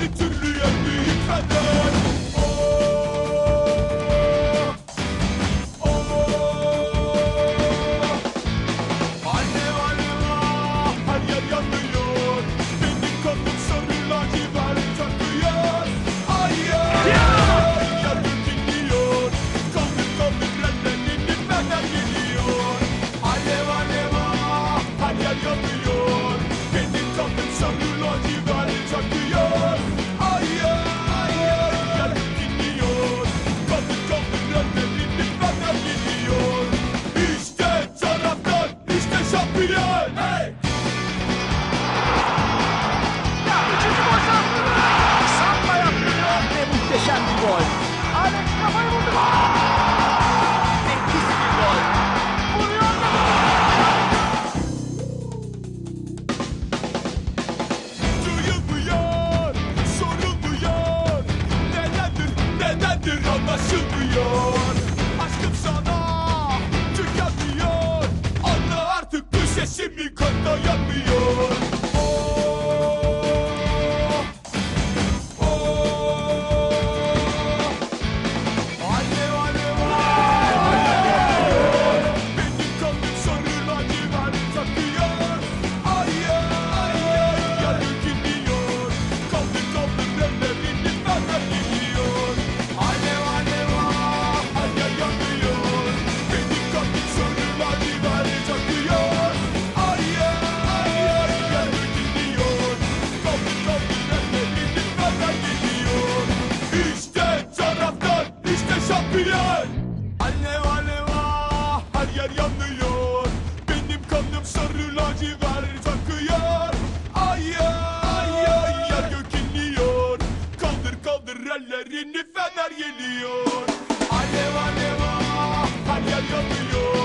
Her türlü yönlü Dünyada sürüyor. yanıyor Alev alev ah, her yer yanıyor. Benim kanım sarı lacivert akıyor. Ay ay ay yer gök inliyor Kaldır kaldır ellerini fener geliyor Alev alev ah, her yer yanıyor.